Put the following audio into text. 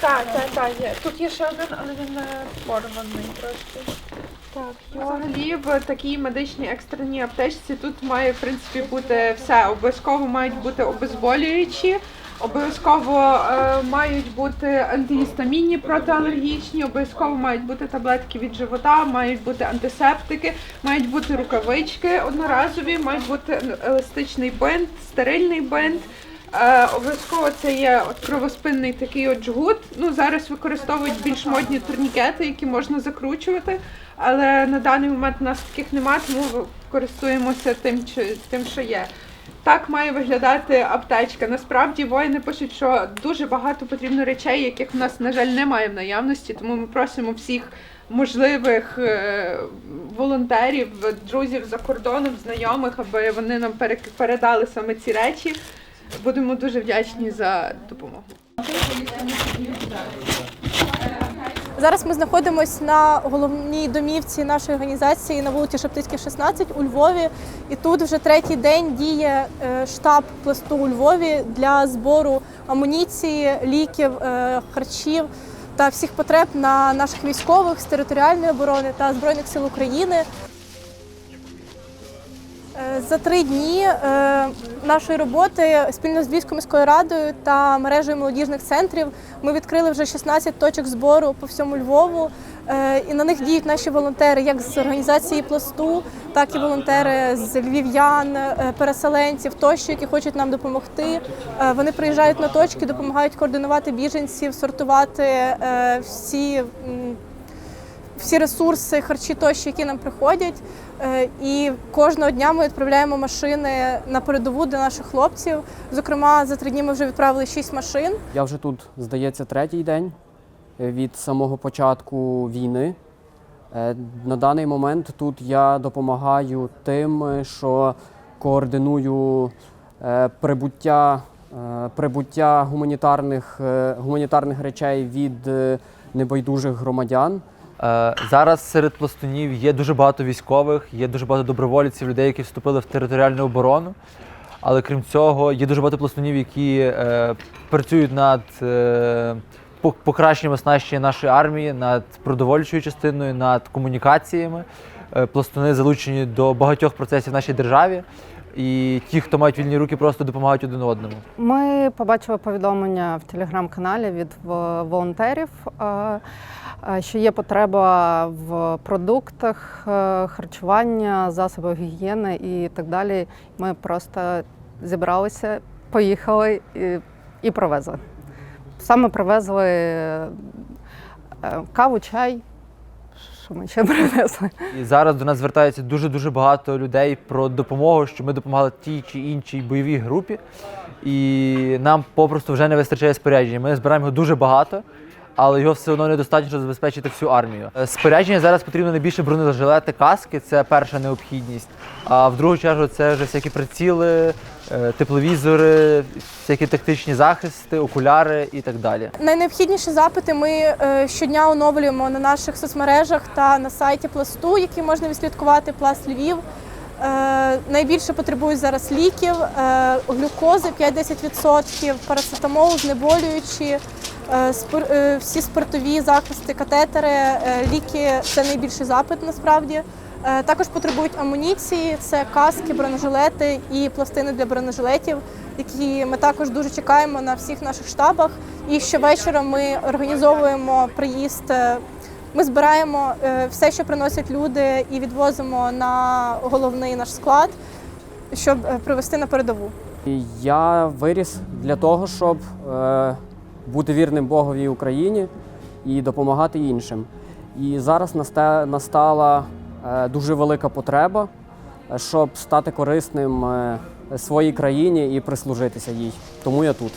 Так, так, так, є. Тут є ще один, але він не порваний трошки. Так, взагалі в такій медичній екстреній аптечці тут має в принципі бути все. Обов'язково мають бути обезболюючі, обов'язково е, мають бути антигістамінні протиалергічні, обов'язково мають бути таблетки від живота, мають бути антисептики, мають бути рукавички одноразові, мають бути еластичний бинт, стерильний бинт. Е, обов'язково це є от кровоспинний такий от жгут. Ну зараз використовують більш модні турнікети, які можна закручувати. Але на даний момент у нас таких немає, тому користуємося тим, тим, що є. Так має виглядати аптечка. Насправді воїни пишуть, що дуже багато потрібно речей, яких у нас, на жаль, немає в наявності. Тому ми просимо всіх можливих е, волонтерів, друзів за кордоном, знайомих, аби вони нам пере- передали саме ці речі. Будемо дуже вдячні за допомогу. Зараз ми знаходимося на головній домівці нашої організації на вулиці Шептицьких, 16 у Львові. І тут вже третій день діє е, штаб пласту у Львові для збору амуніції, ліків, е, харчів та всіх потреб на наших військових з територіальної оборони та збройних сил України. За три дні е, нашої роботи спільно з Львівською міською радою та мережею молодіжних центрів ми відкрили вже 16 точок збору по всьому Львову. Е, І на них діють наші волонтери, як з організації пласту, так і волонтери з львів'ян, е, переселенців тощо, які хочуть нам допомогти. Вони приїжджають на точки, допомагають координувати біженців, сортувати всі. Всі ресурси, харчі тощо, які нам приходять. Е, І кожного дня ми відправляємо машини на передову для наших хлопців. Зокрема, за три дні ми вже відправили шість машин. Я вже тут, здається, третій день е, від самого початку війни. Е, На даний момент тут я допомагаю тим, що координую прибуття, прибуття гуманітарних, гуманітарних речей від небайдужих громадян. Е, Зараз серед пластунів є дуже багато військових, є дуже багато добровольців, людей, які вступили в територіальну оборону. Але крім цього, є дуже багато пластунів, які е, працюють над е, покращенням оснащення нашої армії, над продовольчою частиною, над комунікаціями. Е, пластуни залучені до багатьох процесів в нашій державі. І ті, хто мають вільні руки, просто допомагають один одному. Ми побачили повідомлення в телеграм-каналі від волонтерів, е, е, що є потреба в продуктах е, харчування, засобах гігієни і так далі. Ми просто зібралися, поїхали і, привезли. Саме привезли каву, чай. Що ми ще принесли. І зараз до нас звертається дуже дуже багато людей про допомогу, що ми допомагали тій чи іншій бойовій групі, і нам попросту вже не вистачає спорядження. Ми збираємо його дуже багато, але його все одно недостатньо, щоб забезпечити всю армію. Е, Спорядження зараз потрібно найбільше бронежилети, каски це перша необхідність. А в другу чергу це вже всякі приціли, е, тепловізори, всякі тактичні захисти, окуляри і так далі. Найнеобхідніші запити ми е, щодня оновлюємо на наших соцмережах та на сайті пласту, який можна відслідкувати Пласт Львів. Е, Найбільше потребують зараз ліків, е, глюкози 5-10%, парацетамол, знеболюючі, всі спиртові захисти, катетери, е, ліки це найбільший запит насправді. Е, Також потребують амуніції, це каски, бронежилети і пластини для бронежилетів, які ми також дуже чекаємо на всіх наших штабах. І щовечора ми організовуємо приїзд. е, Ми збираємо е, все, що приносять люди, і відвозимо на головний наш склад, щоб е, привезти на передову. Я виріс для того, щоб е, бути вірним Богові Україні і допомагати іншим. І зараз настала е, дуже велика потреба, е, щоб стати корисним е, своїй країні і прислужитися їй. Тому я тут.